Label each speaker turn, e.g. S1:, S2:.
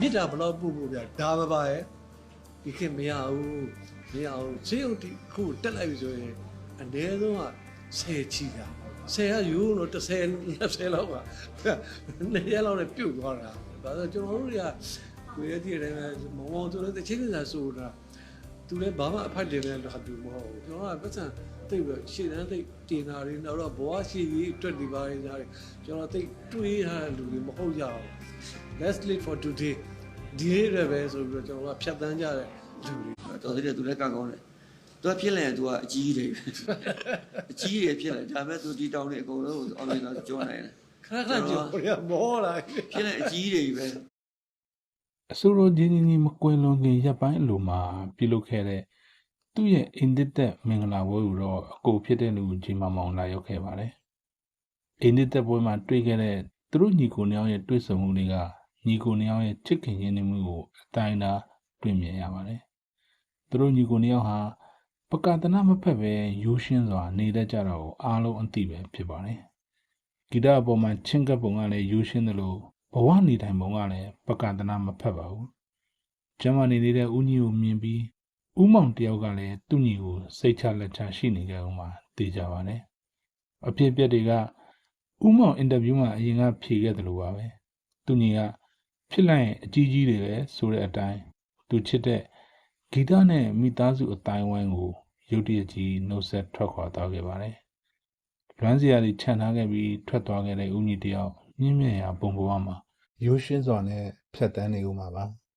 S1: မြစ်တာဘလောက်ပို့ဖို့ဗျာဒါမပါရဲ့ဒီခေတ်မရဘူးမရဘူးဈေးဥတီခုတက်လိုက်ပြီဆိုရင်အနည်းဆုံးက10ချီတာ10ကယူလို့30 20လောက်ကနှစ်ရက်လောက်နဲ့ပြုတ်သွားတာဒါဆိုကျွန်တော်တို့တွေကကိုရည်တည်းတယ်မောင်မောင်ဆိုတဲ့ချင်းချင်းစာဆိုတာသူလည်းဘာမှအဖတ်တင်တဲ့ဟာတူမဟုတ်ဘူးကျွန်တော်ကပတ်စံသိပ်ပြီးရှေ့တန်းသိပ်တင်တာတွေနောက်တော့ဘဝရှိကြီးအတွက်ဒီပါရေးသားတွေကျွန်တော်သိပ်တွေးထားတဲ့လူတွေမဟုတ်ကြဘူး let's live for today ဒီနေ့လည်းပဲဆိုပြီးတော့ကျွန်တော်ကဖြတ်တန်းကြတဲ့လူတွေ
S2: တော်သေးတယ်သူလည်းကံကောင်းတယ်သူကဖြစ်လိုက်ရင်သူကအကြီးတွေပဲအကြီးတွေဖြစ်လိုက်ဒါပေမဲ့သူဒီတောင်းနေအကုန်လုံးကို online တော့ကြောနိုင်တယ်
S1: ခဏခဏပြောရမောလာ
S2: ဖြစ်လိုက်အကြီးတွေပဲ
S3: အဆိုတော်ဂျင်းဂျင်းကြီးမကွယ်လွန်ခင်ရပ်ပိုင်းအလိုမှာပြုလုပ်ခဲ့တဲ့သူ့ရဲ့အင်ဒစ်သက်မင်္ဂလာပွဲကိုတော့အကိုဖြစ်တဲ့လူဂျီမာမောင်လာရောက်ခဲ့ပါတယ်။အင်ဒစ်သက်ပွဲမှာတွေ့ခဲ့တဲ့သူတို့ညီကိုနှစ်ယောက်ရဲ့တွေ့ဆုံမှုတွေက ညီကိုနှစ်ယောက်ရဲ့ချစ်ခင်ရင်းနှီးမှုကိုအတိုင်းအတာတွေ့မြင်ရပါတယ်။သူတို့ညီကိုနှစ်ယောက်ဟာပကတနာမဖက်ပဲရိုးရှင်းစွာနေတတ်ကြတော့ကိုအားလုံးအသိပဲဖြစ်ပါတယ်။ဂီတအပေါ်မှာချင်းကပ်ပုံကလည်းရိုးရှင်းသလိုဘဝနေထိုင်ပုံကလည်းပကတနာမဖက်ပါဘူး။ကျမ်းမာနေနေတဲ့ဦးကြီးကိုမြင်ပြီးဦးမောင်တယောက်ကလည်းသူ့ညီကိုစိတ်ချလက်ချရှိနေကြအောင်မှသိကြပါတယ်။အဖြစ်အပျက်တွေကဦးမောင်အင်တာဗျူးမှာအရင်ကဖြေခဲ့တယ်လို့ပါပဲ။သူ့ညီက ဖြစ်လိုက်ရင်အကြီးကြီးတွေပဲဆိုတဲ့အတိုင်းသူချစ်တဲ့ဂီတနဲ့မိသားစုအတိုင်းဝိုင်းကိုရုတ်တရက်ကြီးနှုတ်ဆက်ထွက်ခွာသွားခဲ့ပါတယ်။လွမ်းစရာတွေခြံထားခဲ့ပြီးထွက်သွားခဲ့တဲ့ဦးညီတယောက်မြင့်မြတ်ရာပုံပေါ်မှာရိုးရှင်းစွာနဲ့ဖြတ်တန်းနေဦးမှာပါ။